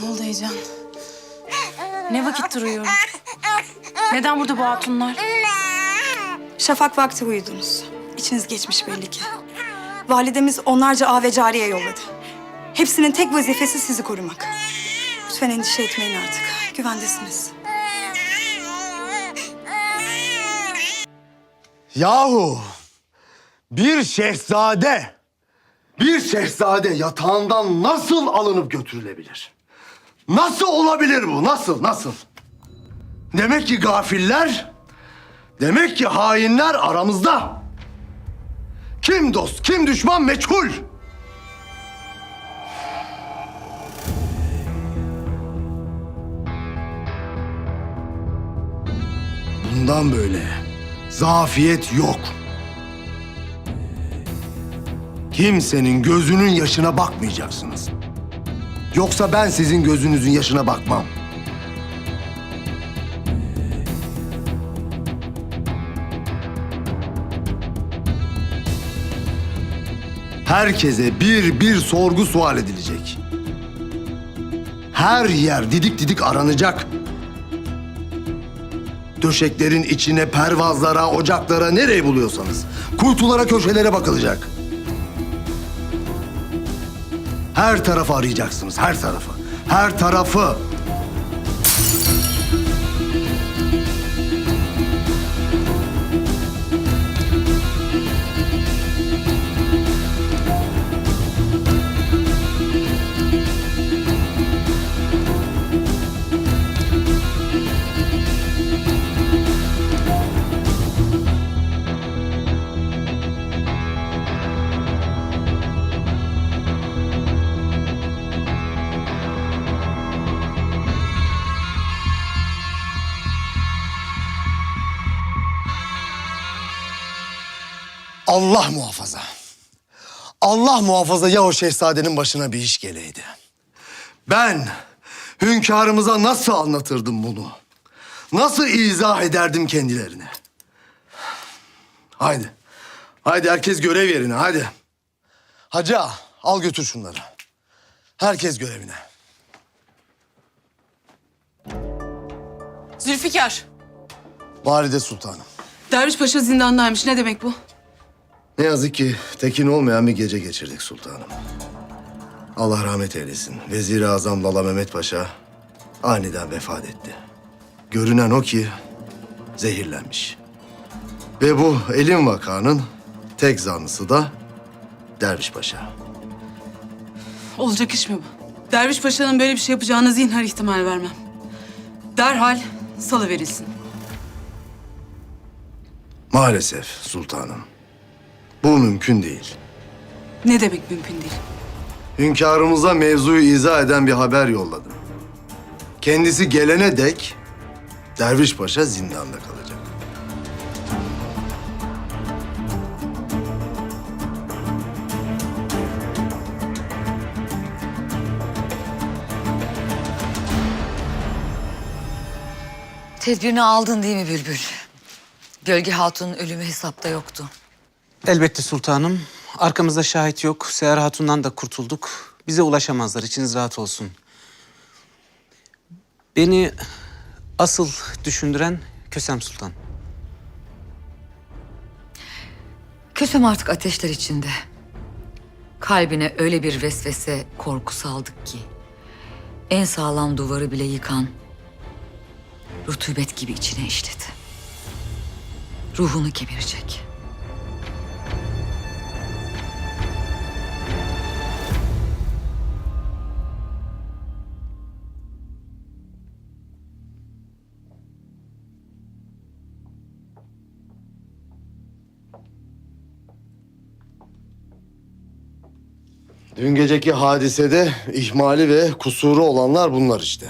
Ne oldu Heyecan? Ne vakit duruyorum? Neden burada bu hatunlar? Şafak vakti uyudunuz. İçiniz geçmiş belli ki. Validemiz onlarca ağ ve cariye yolladı. Hepsinin tek vazifesi sizi korumak. Lütfen endişe etmeyin artık. Güvendesiniz. Yahu bir şehzade, bir şehzade yatağından nasıl alınıp götürülebilir? Nasıl olabilir bu? Nasıl, nasıl? Demek ki gafiller, demek ki hainler aramızda. Kim dost, kim düşman meçhul. Bundan böyle zafiyet yok. Kimsenin gözünün yaşına bakmayacaksınız. Yoksa ben sizin gözünüzün yaşına bakmam. Herkese bir bir sorgu sual edilecek. Her yer didik didik aranacak. Döşeklerin içine, pervazlara, ocaklara, nereye buluyorsanız. Kuytulara, köşelere bakılacak. Her tarafı arayacaksınız, her tarafı. Her tarafı. Allah muhafaza. Allah muhafaza ya o şehzadenin başına bir iş geleydi. Ben hünkârımıza nasıl anlatırdım bunu? Nasıl izah ederdim kendilerine? Haydi. Haydi herkes görev yerine haydi. Hacı ağa, al götür şunları. Herkes görevine. Zülfikar. Valide Sultanım. Derviş Paşa zindandaymış. Ne demek bu? Ne yazık ki tekin olmayan bir gece geçirdik sultanım. Allah rahmet eylesin. Vezir-i Azam Lala Mehmet Paşa aniden vefat etti. Görünen o ki zehirlenmiş. Ve bu elin vakanın tek zanlısı da Derviş Paşa. Olacak iş mi bu? Derviş Paşa'nın böyle bir şey yapacağına zinhar ihtimal vermem. Derhal salı verilsin. Maalesef sultanım. Bu mümkün değil. Ne demek mümkün değil? Hünkârımıza mevzuyu izah eden bir haber yolladım. Kendisi gelene dek Derviş Paşa zindanda kalacak. Tedbirini aldın değil mi Bülbül? Gölge Hatun'un ölümü hesapta yoktu. Elbette sultanım. Arkamızda şahit yok. Seher Hatun'dan da kurtulduk. Bize ulaşamazlar. İçiniz rahat olsun. Beni asıl düşündüren Kösem Sultan. Kösem artık ateşler içinde. Kalbine öyle bir vesvese, korku saldık ki... ...en sağlam duvarı bile yıkan... ...rutubet gibi içine işledi. Ruhunu kemirecek. Dün geceki hadisede ihmali ve kusuru olanlar bunlar işte.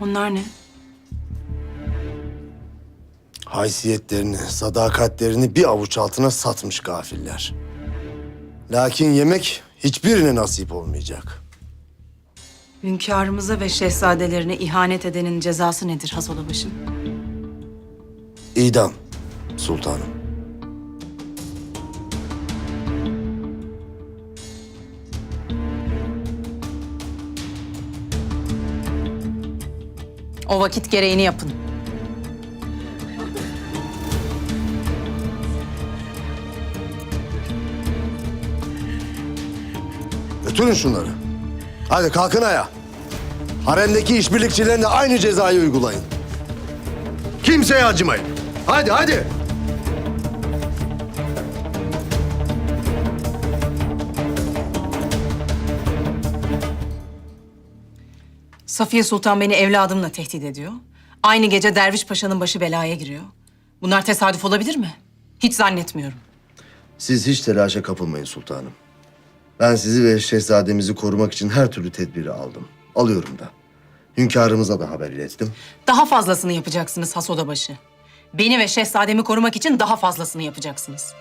Onlar ne? Haysiyetlerini, sadakatlerini bir avuç altına satmış gafiller. Lakin yemek hiçbirine nasip olmayacak. Hünkârımıza ve şehzadelerine ihanet edenin cezası nedir Has Odabaşım? İdam sultanım. O vakit gereğini yapın. Götürün şunları. Hadi kalkın ayağa. Haremdeki işbirlikçilerine aynı cezayı uygulayın. Kimseye acımayın. Hadi hadi. Safiye Sultan beni evladımla tehdit ediyor. Aynı gece Derviş Paşa'nın başı belaya giriyor. Bunlar tesadüf olabilir mi? Hiç zannetmiyorum. Siz hiç telaşa kapılmayın sultanım. Ben sizi ve şehzademizi korumak için her türlü tedbiri aldım. Alıyorum da. Hünkârımıza da haber ilettim. Daha fazlasını yapacaksınız Has Odabaşı. Beni ve şehzademi korumak için daha fazlasını yapacaksınız.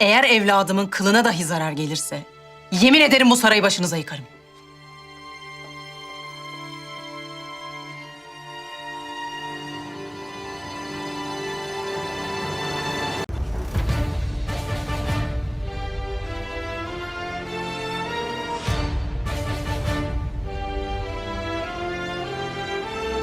Eğer evladımın kılına dahi zarar gelirse... ...yemin ederim bu sarayı başınıza yıkarım.